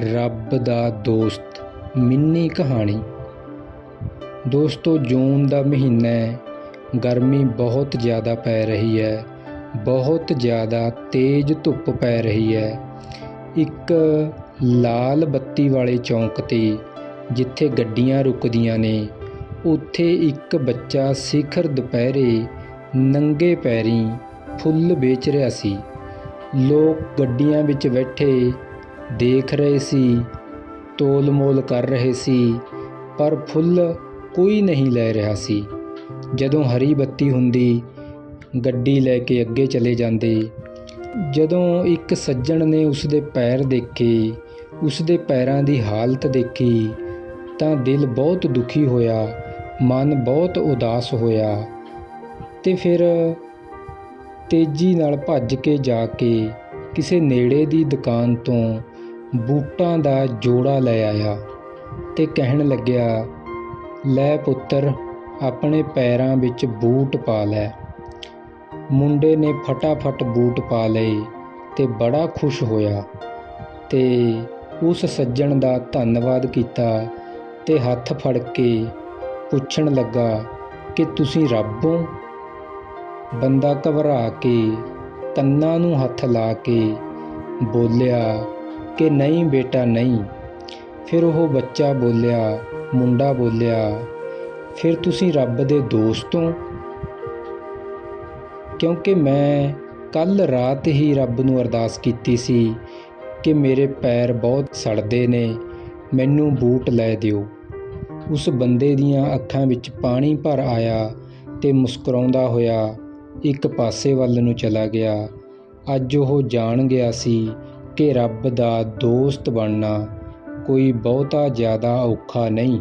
ਰੱਬ ਦਾ ਦੋਸਤ, ਮਿੰਨੀ ਕਹਾਣੀ। ਦੋਸਤੋ, ਜੂਨ ਦਾ ਮਹੀਨਾ ਹੈ। ਗਰਮੀ ਬਹੁਤ ਜ਼ਿਆਦਾ ਪੈ ਰਹੀ ਹੈ। ਬਹੁਤ ਜ਼ਿਆਦਾ ਤੇਜ਼ ਧੁੱਪ ਪੈ ਰਹੀ ਹੈ। ਇੱਕ ਲਾਲ ਬੱਤੀ ਵਾਲੇ ਚੌਂਕ 'ਤੇ, ਜਿੱਥੇ ਗੱਡੀਆਂ ਰੁਕਦੀਆਂ ਨੇ, ਉੱਥੇ ਇੱਕ ਬੱਚਾ ਸਿਖਰ ਦੁਪਹਿਰੇ ਨੰਗੇ ਪੈਰੀਂ ਫੁੱਲ ਵੇਚ ਰਿਹਾ ਸੀ। ਲੋਕ ਗੱਡੀਆਂ ਵਿੱਚ ਬੈਠੇ ਦੇਖ ਰਹੇ ਸੀ ਤੋਲ ਮੋਲ ਕਰ ਰਹੇ ਸੀ, ਪਰ ਫੁੱਲ ਕੋਈ ਨਹੀਂ ਲੈ ਰਿਹਾ ਸੀ। ਜਦੋਂ ਹਰੀ ਬੱਤੀ ਹੁੰਦੀ, ਗੱਡੀ ਲੈ ਕੇ ਅੱਗੇ ਚਲੇ ਜਾਂਦੇ। ਜਦੋਂ ਇੱਕ ਸੱਜਣ ਨੇ ਉਸ ਦੇ ਪੈਰ ਦੇਖੇ ਉਸ ਦੇ ਪੈਰਾਂ ਦੀ ਹਾਲਤ ਦੇਖੀ, ਤਾਂ ਦਿਲ ਬਹੁਤ ਦੁਖੀ ਹੋਇਆ, ਮਨ ਬਹੁਤ ਉਦਾਸ ਹੋਇਆ। ਤੇ ਫਿਰ ਤੇਜ਼ੀ ਨਾਲ ਭੱਜ ਕੇ ਜਾ ਕੇ ਕਿਸੇ ਨੇੜੇ ਦੀ ਦੁਕਾਨ ਤੋਂ ਬੂਟਾਂ ਦਾ ਜੋੜਾ ਲੈ ਆਇਆ ਤੇ ਕਹਿਣ ਲੱਗਿਆ, ਲੈ ਪੁੱਤਰ, ਆਪਣੇ ਪੈਰਾਂ ਵਿੱਚ ਬੂਟ ਪਾ ਲੈ। ਮੁੰਡੇ ਨੇ ਫਟਾਫਟ ਬੂਟ ਪਾ ਲਏ ਤੇ ਬੜਾ ਖੁਸ਼ ਹੋਇਆ ਤੇ ਉਸ ਸੱਜਣ ਦਾ ਧੰਨਵਾਦ ਕੀਤਾ ਤੇ ਹੱਥ ਫੜ ਕੇ ਪੁੱਛਣ ਲੱਗਾ, ਕਿ ਤੁਸੀਂ ਰੱਬ ਹੋ? ਬੰਦਾ ਘਬਰਾ ਕੇ ਕੰਨਾਂ ਨੂੰ ਹੱਥ ਲਾ ਕੇ ਬੋਲਿਆ ਕਿ ਨਹੀਂ ਬੇਟਾ, ਨਹੀਂ। ਫਿਰ ਉਹ ਬੱਚਾ ਬੋਲਿਆ, ਮੁੰਡਾ ਬੋਲਿਆ, ਫਿਰ ਤੁਸੀਂ ਰੱਬ ਦੇ ਦੋਸਤ ਹੋ? ਕਿਉਂਕਿ ਮੈਂ ਕੱਲ ਰਾਤ ਹੀ ਰੱਬ ਨੂੰ ਅਰਦਾਸ ਕੀਤੀ ਸੀ ਕਿ ਮੇਰੇ ਪੈਰ ਬਹੁਤ ਸੜਦੇ ਨੇ, ਮੈਨੂੰ ਬੂਟ ਲੈ ਦਿਓ। ਉਸ ਬੰਦੇ ਦੀਆਂ ਅੱਖਾਂ ਵਿੱਚ ਪਾਣੀ ਭਰ ਆਇਆ ਤੇ ਮੁਸਕਰਾਉਂਦਾ ਹੋਇਆ ਇੱਕ ਪਾਸੇ ਵੱਲ ਨੂੰ ਚਲਾ ਗਿਆ। ਅੱਜ ਉਹ ਜਾਣ ਗਿਆ ਸੀ ਕਿ ਰੱਬ ਦਾ ਦੋਸਤ ਬਣਨਾ ਕੋਈ ਬਹੁਤਾ ਜ਼ਿਆਦਾ ਔਖਾ ਨਹੀਂ।